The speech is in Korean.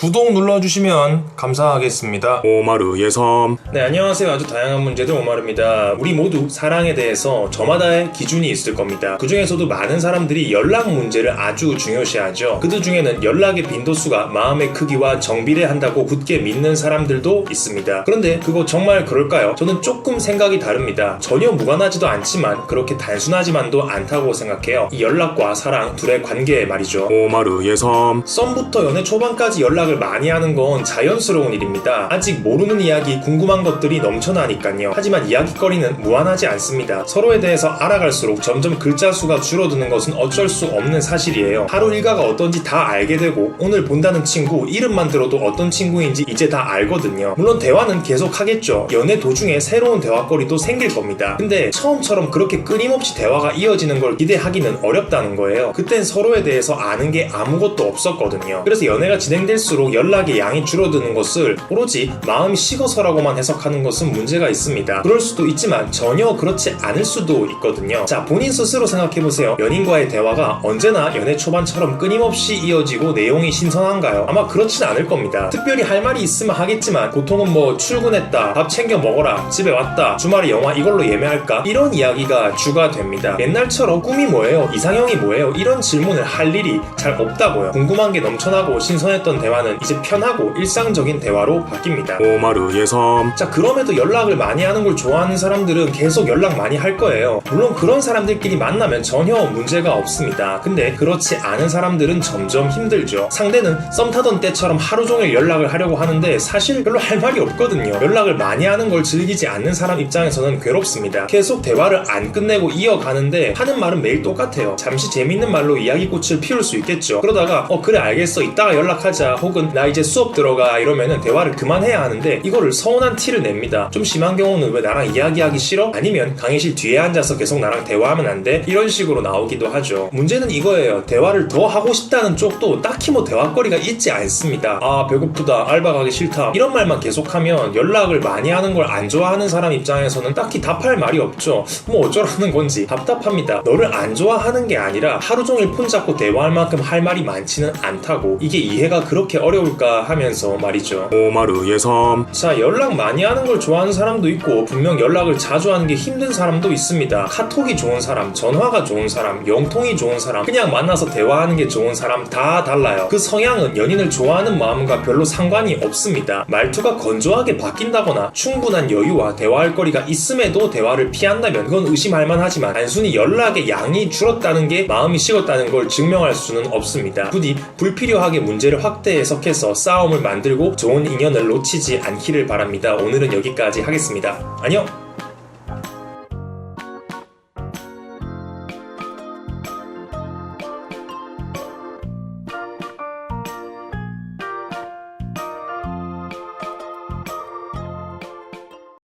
구독 눌러주시면 감사하겠습니다. 오마르 예섬 네, 안녕하세요. 아주 다양한 문제들 오마르입니다. 우리 모두 사랑에 대해서 저마다의 기준이 있을 겁니다. 그 중에서도 많은 사람들이 연락 문제를 아주 중요시하죠. 그들 중에는 연락의 빈도수가 마음의 크기와 정비례한다고 굳게 믿는 사람들도 있습니다. 그런데 그거 정말 그럴까요? 저는 조금 생각이 다릅니다. 전혀 무관하지도 않지만 그렇게 단순하지만도 않다고 생각해요. 이 연락과 사랑 둘의 관계 말이죠. 오마르 예섬 썸부터 연애 초반까지 연락 을 많이 하는 건 자연스러운 일입니다. 아직 모르는 이야기, 궁금한 것들이 넘쳐나니까요. 하지만 이야기거리는 무한하지 않습니다. 서로에 대해서 알아갈수록 점점 글자 수가 줄어드는 것은 어쩔 수 없는 사실이에요. 하루 일과가 어떤지 다 알게 되고 오늘 본다는 친구 이름만 들어도 어떤 친구인지 이제 다 알거든요. 물론 대화는 계속 하겠죠. 연애 도중에 새로운 대화거리도 생길 겁니다. 근데 처음처럼 그렇게 끊임없이 대화가 이어지는 걸 기대하기는 어렵다는 거예요. 그땐 서로에 대해서 아는 게 아무것도 없었거든요. 그래서 연애가 진행될수록 연락의 양이 줄어드는 것을 오로지 마음이 식어서라고만 해석하는 것은 문제가 있습니다. 그럴 수도 있지만 전혀 그렇지 않을 수도 있거든요. 자, 본인 스스로 생각해보세요. 연인과의 대화가 언제나 연애 초반처럼 끊임없이 이어지고 내용이 신선한가요? 아마 그렇진 않을 겁니다. 특별히 할 말이 있으면 하겠지만 보통은 뭐 출근했다, 밥 챙겨 먹어라, 집에 왔다, 주말에 영화 이걸로 예매할까? 이런 이야기가 주가 됩니다. 옛날처럼 꿈이 뭐예요? 이상형이 뭐예요? 이런 질문을 할 일이 잘 없다고요. 궁금한 게 넘쳐나고 신선했던 대화는 이제 편하고 일상적인 대화로 바뀝니다. 오마르 예섬 자, 그럼에도 연락을 많이 하는 걸 좋아하는 사람들은 계속 연락 많이 할 거예요. 물론 그런 사람들끼리 만나면 전혀 문제가 없습니다. 근데 그렇지 않은 사람들은 점점 힘들죠. 상대는 썸 타던 때처럼 하루 종일 연락을 하려고 하는데 사실 별로 할 말이 없거든요. 연락을 많이 하는 걸 즐기지 않는 사람 입장에서는 괴롭습니다. 계속 대화를 안 끝내고 이어가는데 하는 말은 매일 똑같아요. 잠시 재밌는 말로 이야기꽃을 피울 수 있겠죠. 그러다가 어 그래 알겠어 이따가 연락하자 혹은 나 이제 수업 들어가 이러면은 대화를 그만해야 하는데 이거를 서운한 티를 냅니다. 좀 심한 경우는 왜 나랑 이야기하기 싫어? 아니면 강의실 뒤에 앉아서 계속 나랑 대화하면 안 돼? 이런 식으로 나오기도 하죠. 문제는 이거예요. 대화를 더 하고 싶다는 쪽도 딱히 뭐 대화거리가 있지 않습니다. 아 배고프다 알바 가기 싫다 이런 말만 계속하면 연락을 많이 하는 걸 안 좋아하는 사람 입장에서는 딱히 답할 말이 없죠. 뭐 어쩌라는 건지 답답합니다. 너를 안 좋아하는 게 아니라 하루 종일 폰 잡고 대화할 만큼 할 말이 많지는 않다고 이게 이해가 그렇게 어려울까 하면서 말이죠. 오마르 예섬 자, 연락 많이 하는 걸 좋아하는 사람도 있고, 분명 연락을 자주 하는 게 힘든 사람도 있습니다. 카톡이 좋은 사람, 전화가 좋은 사람, 영통이 좋은 사람, 그냥 만나서 대화하는 게 좋은 사람 다 달라요. 그 성향은 연인을 좋아하는 마음과 별로 상관이 없습니다. 말투가 건조하게 바뀐다거나 충분한 여유와 대화할 거리가 있음에도 대화를 피한다면 그건 의심할 만하지만 단순히 연락의 양이 줄었다는 게 마음이 식었다는 걸 증명할 수는 없습니다. 부디 불필요하게 문제를 확대 해 석해서 싸움을 만들고 좋은 인연을 놓치지 않기를 바랍니다. 오늘은 여기까지 하겠습니다. 안녕!